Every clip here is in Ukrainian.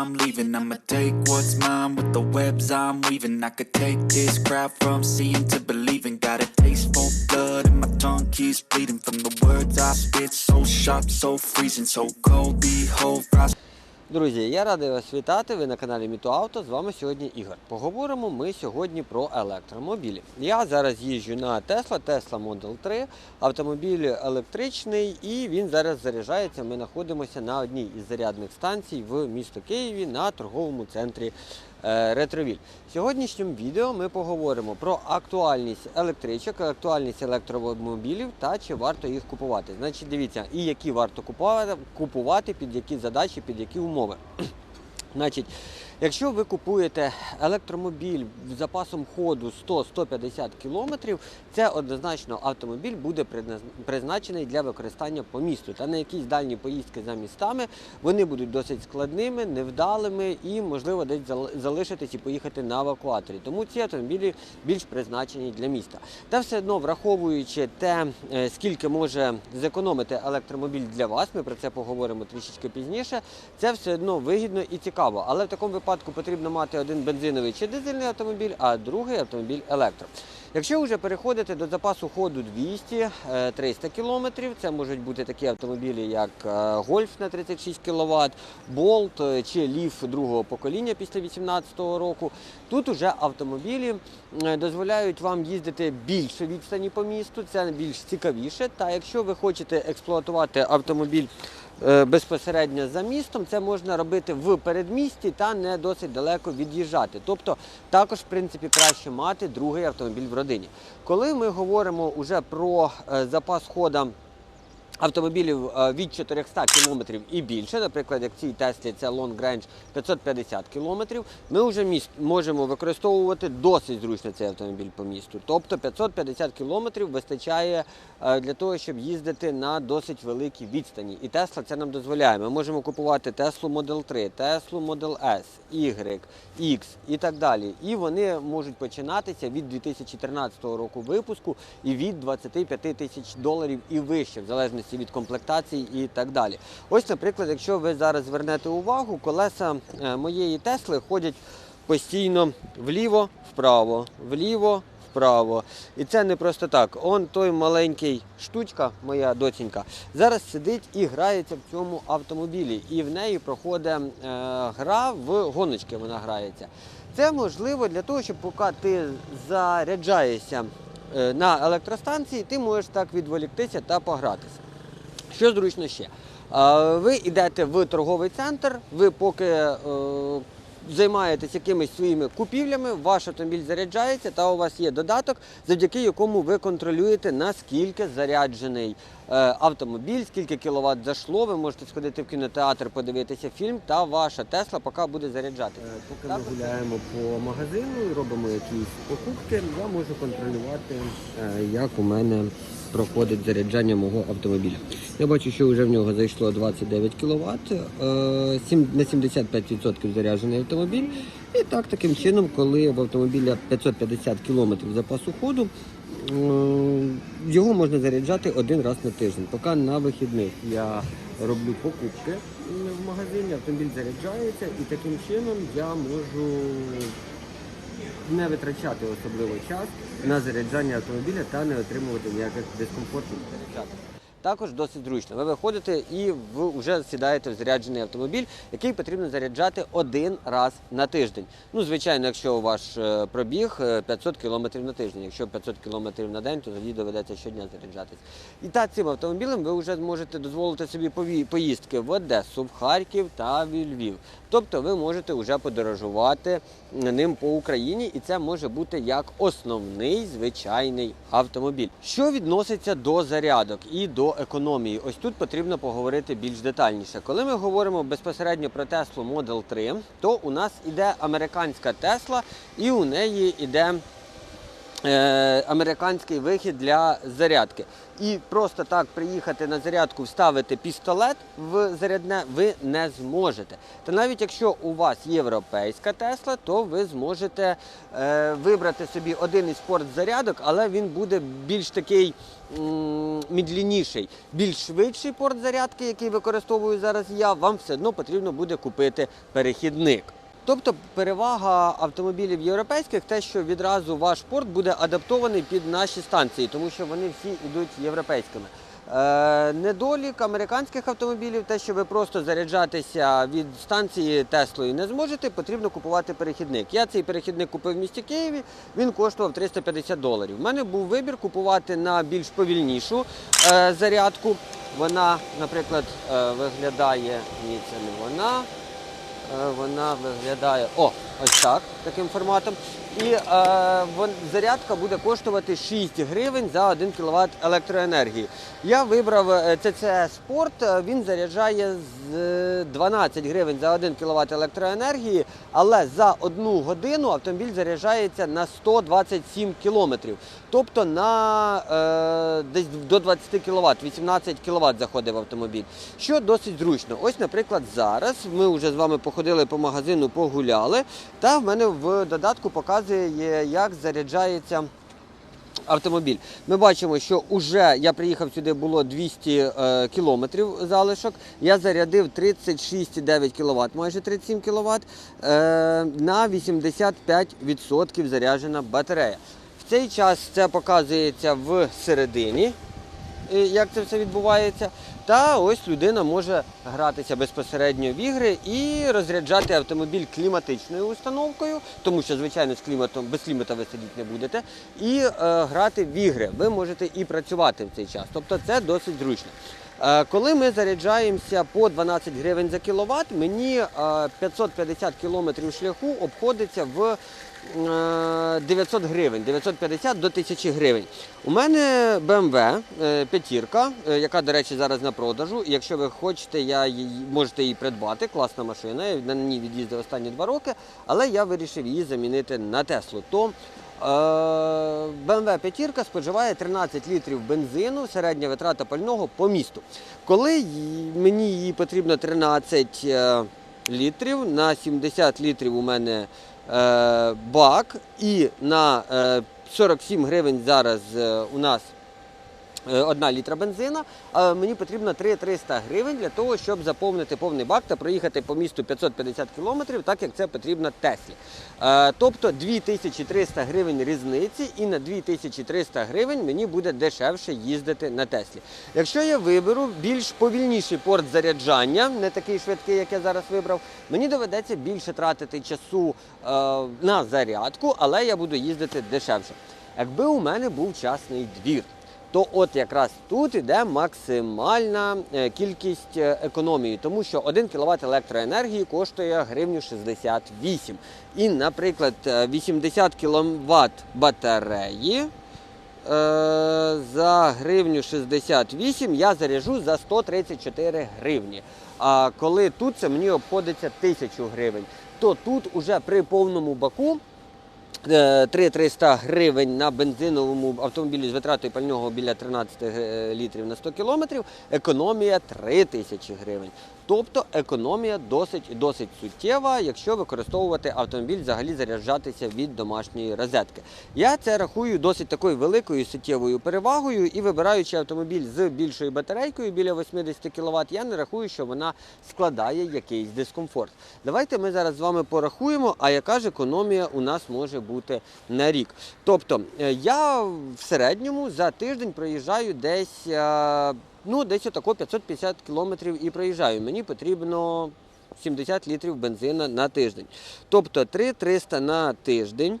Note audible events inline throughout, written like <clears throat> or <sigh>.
I'm leaving. I'ma take what's mine with the webs I'm weaving. I could take this crowd from seeing to believing. Got a taste for blood and my tongue keeps bleeding from the words I spit. So sharp, so freezing, so cold. Behold, frost. Друзі, я радий вас вітати. Ви на каналі Мітоавто. З вами сьогодні Ігор. Поговоримо ми сьогодні про електромобілі. Я зараз їжджу на Tesla, Tesla Model 3. Автомобіль електричний і він зараз заряджається. Ми знаходимося на одній із зарядних станцій в місто Києві на торговому центрі Ретровіль. В сьогоднішньому відео ми поговоримо про актуальність електричок, актуальність електромобілів та чи варто їх купувати. Значить, дивіться, і які варто купувати, купувати, під які задачі, під які умови. <clears throat> Значить, якщо ви купуєте електромобіль з запасом ходу 100-150 км, це однозначно автомобіль буде призначений для використання по місту. Та на якісь дальні поїздки за містами вони будуть досить складними, невдалими і, можливо, десь залишитись і поїхати на евакуаторі. Тому ці автомобілі більш призначені для міста. Та все одно, враховуючи те, е, скільки може зекономити електромобіль для вас, ми про це поговоримо трішечки пізніше. Це все одно вигідно і цікаво. Але в такому випадку потрібно мати один бензиновий чи дизельний автомобіль, а другий автомобіль електро. Якщо вже переходити до запасу ходу 200-300 км, це можуть бути такі автомобілі, як е, Golf на 36 кВт, Bolt е, чи Leaf другого покоління після 2018 року. Тут уже автомобілі е, дозволяють вам їздити більше відстані по місту, це більш цікавіше. Та якщо ви хочете експлуатувати автомобіль е, безпосередньо за містом, це можна робити в передмісті та не досить далеко від'їжджати. Тобто також, в принципі, краще мати другий автомобіль в родині. Коли ми говоримо уже про е, запас хода автомобілів е, від 400 км і більше, наприклад, як в цій Теслі це Long Range 550 км, ми вже міст можемо використовувати досить зручно цей автомобіль по місту. Тобто 550 км вистачає е, для того, щоб їздити на досить великій відстані. І Tesla це нам дозволяє. Ми можемо купувати Tesla Model 3, Tesla Model S, Y, X і так далі. І вони можуть починатися від 2014 року випуску і від 25 тисяч доларів і вище, в залежності від комплектації і так далі. Ось, наприклад, якщо ви зараз звернете увагу, колеса е, моєї Тесли ходять постійно вліво, вправо, вліво. Вправо. І це не просто так. Он той маленький штучка, моя доцінька, зараз сидить і грається в цьому автомобілі. І в неї проходить е, гра в гоночки. Вона грається. Це можливо для того, щоб поки ти заряджаєшся е, на електростанції, ти можеш так відволіктися та погратися. Що зручно ще? Ви йдете в торговий центр, ви поки е, займаєтесь якимись своїми купівлями, ваш автомобіль заряджається, та у вас є додаток, завдяки якому ви контролюєте, наскільки заряджений е, автомобіль, скільки кіловат зайшло. Ви можете сходити в кінотеатр, подивитися фільм, та ваша Тесла поки буде заряджатися. Поки ми гуляємо по магазину і робимо якісь покупки, я можу контролювати, е, як у мене проходить заряджання мого автомобіля. Я бачу, що вже в нього зайшло 29 кВт, на 75% заряджений автомобіль. І так, таким чином, коли в автомобіля 550 км запасу ходу, е, його можна заряджати один раз на тиждень. Поки на вихідних я роблю покупки в магазині, автомобіль заряджається і таким чином я можу не витрачати особливо час на заряджання автомобіля та не отримувати ніяких дискомфортів заряджати. Також досить зручно. Ви виходите і вже сідаєте в заряджений автомобіль, який потрібно заряджати один раз на тиждень. Ну, звичайно, якщо ваш е, пробіг е, 500 км на тиждень. Якщо 500 км на день, то тоді доведеться щодня заряджатись. І так цим автомобілем ви вже зможете дозволити собі поїздки в Одесу, в Харків та в Львів. Тобто ви можете вже подорожувати ним по Україні, і це може бути як основний звичайний автомобіль. Що відноситься до зарядок і до економії, ось тут потрібно поговорити більш детальніше. Коли ми говоримо безпосередньо про Tesla Model 3, то у нас іде американська Tesla, і у неї іде американський вихід для зарядки. І просто так приїхати на зарядку, вставити пістолет в зарядне ви не зможете. Та навіть якщо у вас європейська Тесла, то ви зможете е, вибрати собі один із порт-зарядок, але він буде більш такий м, медленніший, більш швидший порт зарядки, який використовую зараз я, вам все одно потрібно буде купити перехідник. Тобто перевага автомобілів європейських те, що відразу ваш порт буде адаптований під наші станції, тому що вони всі йдуть європейськими. Е, недолік американських автомобілів, те, що ви просто заряджатися від станції Теслою не зможете, потрібно купувати перехідник. Я цей перехідник купив в місті Києві, він коштував 350 доларів. У мене був вибір купувати на більш повільнішу е, зарядку. Вона, наприклад, е, виглядає, ні, це не вона. Е, Вона виглядає о, ось так, таким форматом. І е, зарядка буде коштувати 6 гривень за 1 кВт електроенергії. Я вибрав е, Sport, е, він заряджає з е, 12 гривень за 1 кВт електроенергії, але за одну годину автомобіль заряджається на 127 кілометрів. Тобто на е, десь до 20 кВт, 18 кВт заходить в автомобіль, що досить зручно. Ось, наприклад, зараз ми вже з вами походили по магазину, погуляли, та в мене в додатку показує, як заряджається. Автомобіль. Ми бачимо, що вже я приїхав сюди, було 200 е, кілометрів залишок. Я зарядив 36,9 кВт, майже 37 кВт, е, на 85% заряджена батарея. В цей час це показується в середині, як це все відбувається. Та ось людина може гратися безпосередньо в ігри і розряджати автомобіль кліматичною установкою, тому що, звичайно, з кліматом без клімата ви сидіти не будете, і е, грати в ігри. Ви можете і працювати в цей час. Тобто це досить зручно. Е, Коли ми заряджаємося по 12 гривень за кіловат, мені е, 550 кілометрів шляху обходиться в е, 900 гривень, 950 до 1000 гривень. У мене BMW е, п'ятірка, е, яка, до речі, зараз на продажу. Якщо ви хочете, я її можете її придбати. Класна машина. На ній від'їздив останні два роки, але я вирішив її замінити на Теслу. То Е, BMW п'ятірка споживає 13 літрів бензину, середня витрата пального по місту. Коли мені її потрібно 13 е, літрів, на 70 літрів у мене е, бак, і на е, 47 гривень зараз е, у нас е, одна літра бензина, а мені потрібно 3-300 гривень для того, щоб заповнити повний бак та проїхати по місту 550 кілометрів, так як це потрібно Теслі. Е, Тобто 2300 гривень різниці, і на 2300 гривень мені буде дешевше їздити на Теслі. Якщо я виберу більш повільніший порт заряджання, не такий швидкий, як я зараз вибрав, мені доведеться більше тратити часу е, на зарядку, але я буду їздити дешевше. Якби у мене був частний двір, то от якраз тут іде максимальна е, кількість е, економії, тому що 1 кВт електроенергії коштує гривню 68. І, наприклад, е, 80 кВт батареї. е, За гривню 68 я заряджу за 134 гривні. А коли тут це мені обходиться 1000 гривень, то тут уже при повному баку е, 3-300 гривень на бензиновому автомобілі з витратою пального біля 13 е, літрів на 100 кілометрів, економія 3 тисячі гривень. Тобто економія досить досить суттєва, якщо використовувати автомобіль, взагалі заряджатися від домашньої розетки. Я це рахую досить такою великою суттєвою перевагою і вибираючи автомобіль з більшою батарейкою біля 80 кВт, я не рахую, що вона складає якийсь дискомфорт. Давайте ми зараз з вами порахуємо, а яка ж економія у нас може бути на рік. Тобто е, я в середньому за тиждень проїжджаю десь. Ну, десь отако 550 кілометрів і проїжджаю. Мені потрібно 70 літрів бензина на тиждень. Тобто 3-300 на тиждень.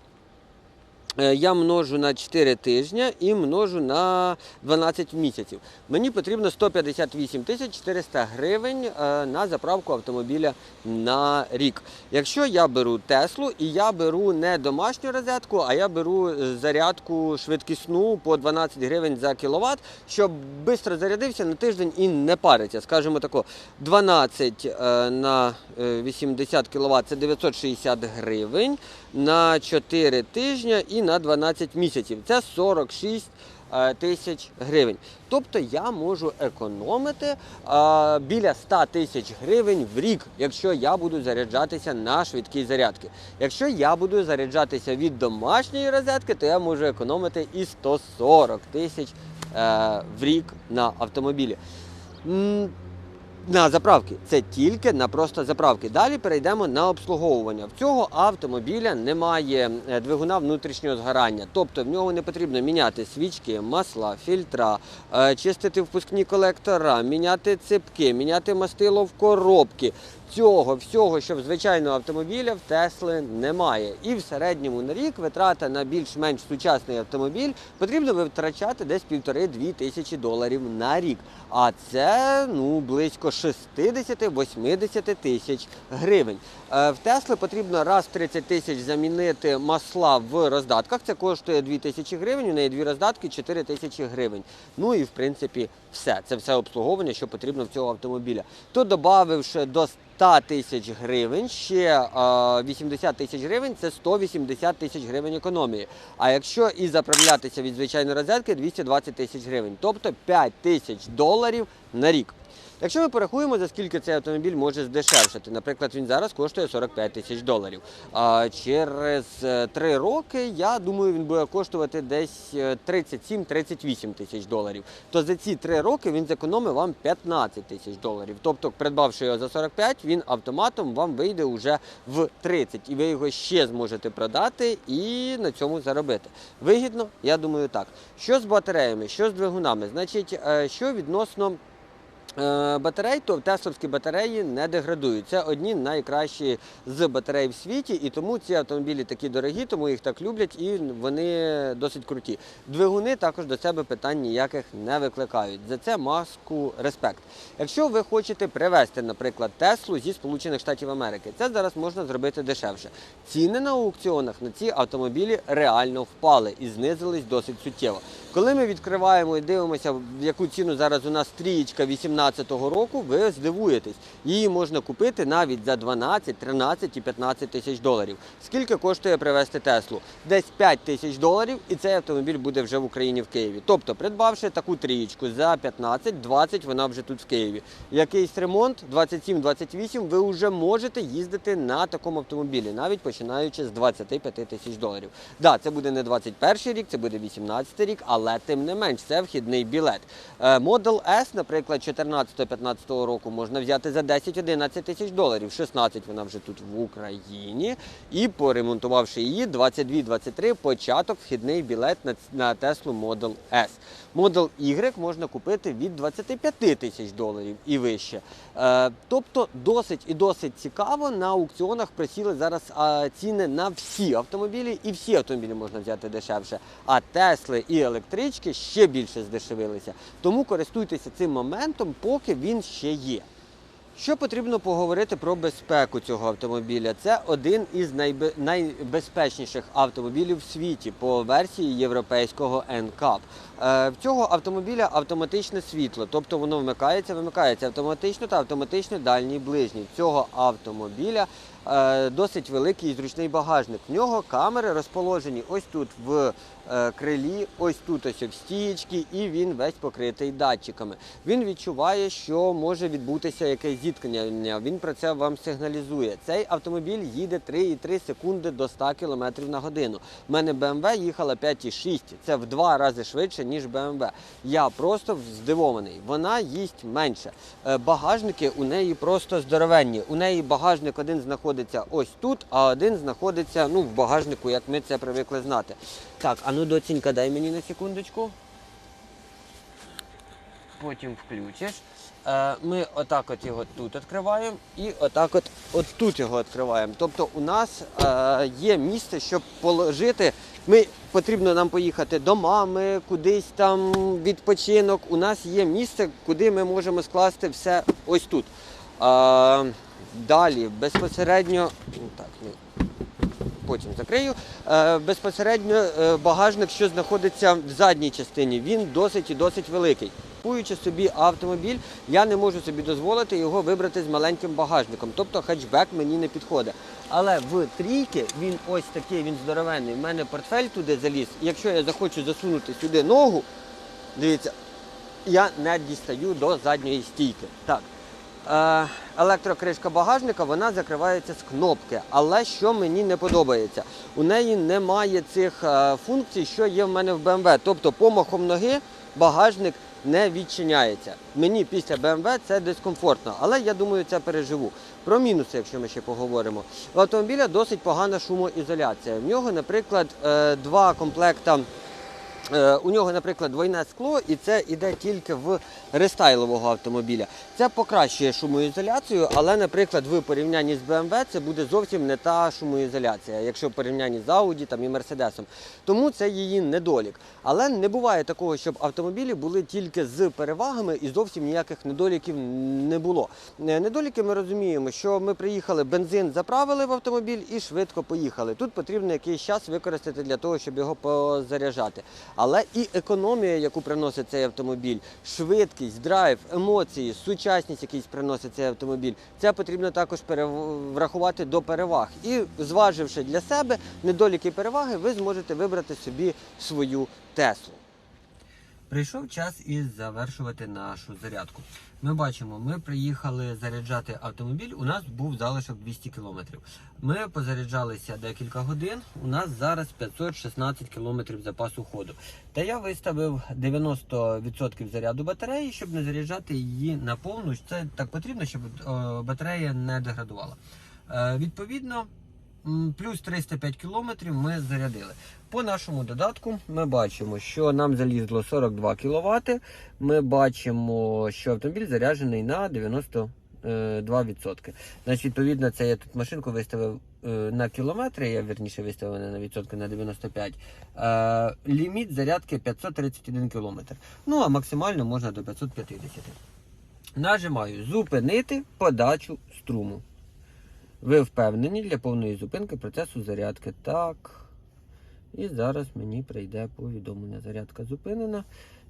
Е, Я множу на 4 тижня і множу на 12 місяців. Мені потрібно 158 тисяч 400 гривень е, на заправку автомобіля на рік. Якщо я беру Теслу і я беру не домашню розетку, а я беру е, зарядку швидкісну по 12 гривень за кіловат, щоб швидко зарядився на тиждень і не париться. Скажімо тако, 12 е, на е, 80 кВт це 960 гривень на 4 тижні і на 12 місяців. Це 46 е, тисяч гривень. Тобто я можу економити е, біля 100 тисяч гривень в рік, якщо я буду заряджатися на швидкі зарядки. Якщо я буду заряджатися від домашньої розетки, то я можу економити і 140 тисяч е, в рік на автомобілі. На заправки. Це тільки на просто заправки. Далі перейдемо на обслуговування. В цього автомобіля немає е, двигуна внутрішнього згорання, тобто в нього не потрібно міняти свічки, масла, фільтра, е, чистити впускні колектора, міняти ципки, міняти мастило в коробки. Цього всього, що в звичайного автомобіля в Тесли немає. І в середньому на рік витрата на більш-менш сучасний автомобіль потрібно витрачати десь півтори-дві тисячі доларів на рік. А це ну близько 60-80 тисяч гривень. Е, В Тесли потрібно раз в 30 тисяч замінити масла в роздатках. Це коштує 2 тисячі гривень. У неї дві роздатки 4 тисячі гривень. Ну і в принципі все. Це все обслуговування, що потрібно в цього автомобіля. То додавши до 100 тисяч гривень, ще е, 80 тисяч гривень це 180 тисяч гривень економії. А якщо і заправлятися від звичайної розетки, 220 тисяч гривень, тобто 5 тисяч доларів на рік. Якщо ми порахуємо, за скільки цей автомобіль може здешевшати, наприклад, він зараз коштує 45 тисяч доларів. А через 3 роки, я думаю, він буде коштувати десь е, 37-38 тисяч доларів. То за ці 3 роки він зекономить вам 15 тисяч доларів. Тобто, придбавши його за 45, він автоматом вам вийде вже в 30, і ви його ще зможете продати і на цьому заробити. Вигідно, я думаю, так. Що з батареями, що з двигунами? Значить, е, що відносно Е, Батарей, то тесловські батареї не деградують. Це одні найкращі з батарей в світі, і тому ці автомобілі такі дорогі, тому їх так люблять і вони досить круті. Двигуни також до себе питань ніяких не викликають. За це маску респект. Якщо ви хочете привезти, наприклад, Теслу зі Сполучених Штатів Америки, це зараз можна зробити дешевше. Ціни на аукціонах на ці автомобілі реально впали і знизились досить суттєво. Коли ми відкриваємо і дивимося, в яку ціну зараз у нас трієчка 18-го року, ви здивуєтесь. Її можна купити навіть за 12, 13 і 15 тисяч доларів. Скільки коштує привезти Теслу? Десь 5 тисяч доларів, і цей автомобіль буде вже в Україні в Києві. Тобто, придбавши таку трієчку за 15-20, вона вже тут в Києві. Якийсь ремонт 27-28, ви вже можете їздити на такому автомобілі, навіть починаючи з 25 тисяч доларів. Да, це буде не 21 рік, це буде 18 рік, але тим не менш це вхідний білет. Е, Model S, наприклад, 14-15 року можна взяти за 10-11 тисяч доларів. 16 вона вже тут в Україні. І поремонтувавши її, 22-23 початок вхідний білет на, Tesla Model S. Model Y можна купити від 25 тисяч доларів і вище. Е, тобто досить і досить цікаво. На аукціонах присіли зараз ціни на всі автомобілі, і всі автомобілі можна взяти дешевше. А Тесли і електрички ще більше здешевилися. Тому користуйтеся цим моментом, поки він ще є. Що потрібно поговорити про безпеку цього автомобіля? Це один із найбе- найбезпечніших автомобілів в світі по версії європейського NCAP. Е, в цього автомобіля автоматичне світло, тобто воно вмикається, вимикається автоматично та автоматично дальній ближній. Цього автомобіля досить великий і зручний багажник. В нього камери розположені ось тут в е, крилі, ось тут ось в стієчці, і він весь покритий датчиками. Він відчуває, що може відбутися якесь зіткнення. Він про це вам сигналізує. Цей автомобіль їде 3,3 секунди до 100 км на годину. У мене BMW їхала 5,6. Це в два рази швидше, ніж BMW. Я просто здивований. Вона їсть менше. Е, Багажники у неї просто здоровенні. У неї багажник один знаходиться ось тут, а один знаходиться ну, в багажнику, як ми це привикли знати. Так, а ну доцінька, дай мені на секундочку. Потім включиш. Е, Ми отак от його тут відкриваємо і отак от, от тут його відкриваємо. Тобто у нас е, є місце, щоб положити. Ми потрібно нам поїхати до мами, кудись там відпочинок. У нас є місце, куди ми можемо скласти все ось тут. Далі безпосередньо. ну, Так, потім закрию. Е, безпосередньо е, багажник, що знаходиться в задній частині, він досить і досить великий. купуючи собі автомобіль, я не можу собі дозволити його вибрати з маленьким багажником. Тобто хетчбек мені не підходить. Але в трійки він ось такий, він здоровенний. У мене портфель туди заліз. І якщо я захочу засунути сюди ногу, дивіться, я не дістаю до задньої стійки. Так. Е, електрокришка багажника вона закривається з кнопки. Але що мені не подобається, у неї немає цих е, функцій, що є в мене в BMW. Тобто помахом ноги багажник не відчиняється. Мені після BMW це дискомфортно, але я думаю, це переживу. Про мінуси, якщо ми ще поговоримо. У автомобіля досить погана шумоізоляція. В нього, наприклад, е, два комплекта. Е, У нього, наприклад, двойне скло, і це йде тільки в рестайлового автомобіля. Це покращує шумоізоляцію, але, наприклад, в порівнянні з BMW це буде зовсім не та шумоізоляція, якщо в порівнянні з Audi там, і Mercedes. Тому це її недолік. Але не буває такого, щоб автомобілі були тільки з перевагами і зовсім ніяких недоліків не було. Е, Недоліки ми розуміємо, що ми приїхали, бензин заправили в автомобіль і швидко поїхали. Тут потрібно якийсь час використати для того, щоб його позаряджати. Але і економія, яку приносить цей автомобіль, швидкість, драйв, емоції, сучасність, якийсь приносить цей автомобіль, це потрібно також врахувати до переваг. І зваживши для себе недоліки переваги, ви зможете вибрати собі свою Теслу. Прийшов час і завершувати нашу зарядку. Ми бачимо, ми приїхали заряджати автомобіль. У нас був залишок 200 кілометрів. Ми позаряджалися декілька годин. У нас зараз 516 кілометрів запасу ходу. Та я виставив 90% заряду батареї, щоб не заряджати її на повну. Це так потрібно, щоб е, батарея не деградувала. Е, Відповідно, плюс 305 кілометрів ми зарядили. По нашому додатку ми бачимо, що нам залізло 42 кВт. Ми бачимо, що автомобіль заряджений на 92%. Значить, відповідно, це я тут машинку виставив е, на кілометри, я верніше виставив не на відсотки на 95. Е, ліміт зарядки 531 км. Ну а максимально можна до 550. Нажимаю зупинити подачу струму. Ви впевнені для повної зупинки процесу зарядки. Так. І зараз мені прийде повідомлення. Зарядка зупинена.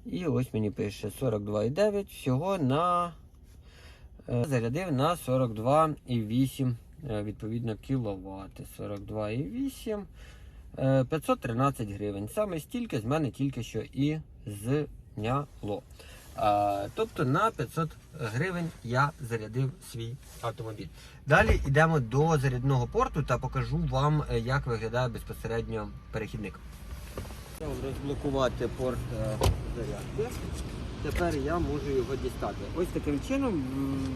І ось мені пише 42,9. Всього на е, зарядив на 42,8 е, відповідно кіловат. 42,8. е, 513 гривень. Саме стільки з мене тільки що і зняло. Тобто на 500 гривень я зарядив свій автомобіль. Далі йдемо до зарядного порту та покажу вам, е, як виглядає безпосередньо перехідник. Розблокувати порт е, зарядки. Тепер я можу його дістати. Ось таким чином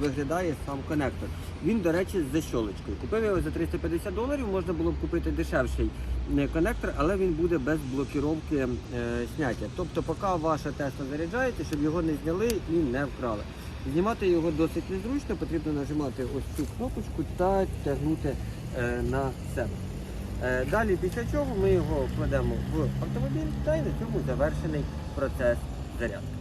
виглядає сам конектор. Він, до речі, з защолочкою. Купив його за 350 доларів, можна було б купити дешевший е, конектор, але він буде без блокіровки е, зняття. Тобто, поки ваша Тесла заряджається, щоб його не зняли і не вкрали. Знімати його досить незручно, потрібно нажимати ось цю кнопочку та тягнути е, на себе. Е, Далі після чого ми його кладемо в автомобіль та й на цьому завершений процес зарядки.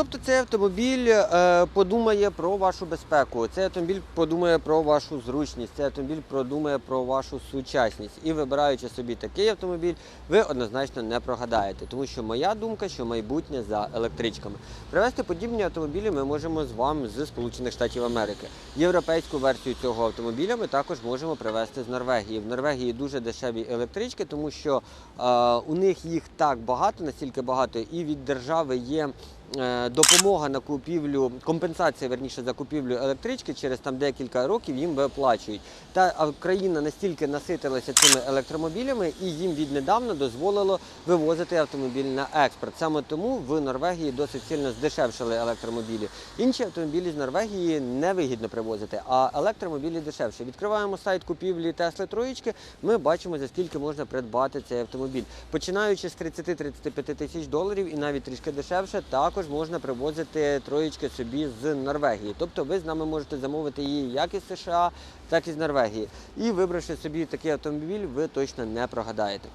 Тобто цей автомобіль е, подумає про вашу безпеку, цей автомобіль подумає про вашу зручність, цей автомобіль подумає про вашу сучасність. І вибираючи собі такий автомобіль, ви однозначно не прогадаєте. Тому що моя думка, що майбутнє за електричками. Привезти подібні автомобілі ми можемо з вами з Сполучених Штатів Америки. Європейську версію цього автомобіля ми також можемо привезти з Норвегії. В Норвегії дуже дешеві електрички, тому що е, у них їх так багато, настільки багато, і від держави є. Е, Допомога на купівлю, компенсація верніше за купівлю електрички через там декілька років їм виплачують. Та країна настільки наситилася цими електромобілями, і їм віднедавна дозволило вивозити автомобіль на експорт. Саме тому в Норвегії досить сильно здешевшили електромобілі. Інші автомобілі з Норвегії невигідно привозити, а електромобілі дешевші. Відкриваємо сайт купівлі Тесли Троєчки. Ми бачимо за скільки можна придбати цей автомобіль. Починаючи з 30-35 тисяч доларів і навіть трішки дешевше, також можна привозити троєчки собі з Норвегії. Тобто ви з нами можете замовити її як із США, так і з Норвегії. І вибравши собі такий автомобіль, ви точно не прогадаєте.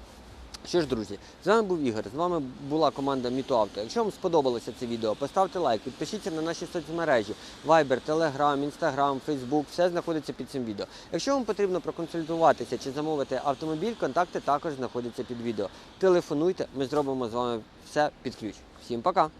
Що ж, друзі, з вами був Ігор. З вами була команда Мітоавто. Якщо вам сподобалося це відео, поставте лайк, підпишіться на наші соцмережі Viber, Telegram, Instagram, Facebook, все знаходиться під цим відео. Якщо вам потрібно проконсультуватися чи замовити автомобіль, контакти також знаходяться під відео. Телефонуйте, ми зробимо з вами все під ключ. Всім пока!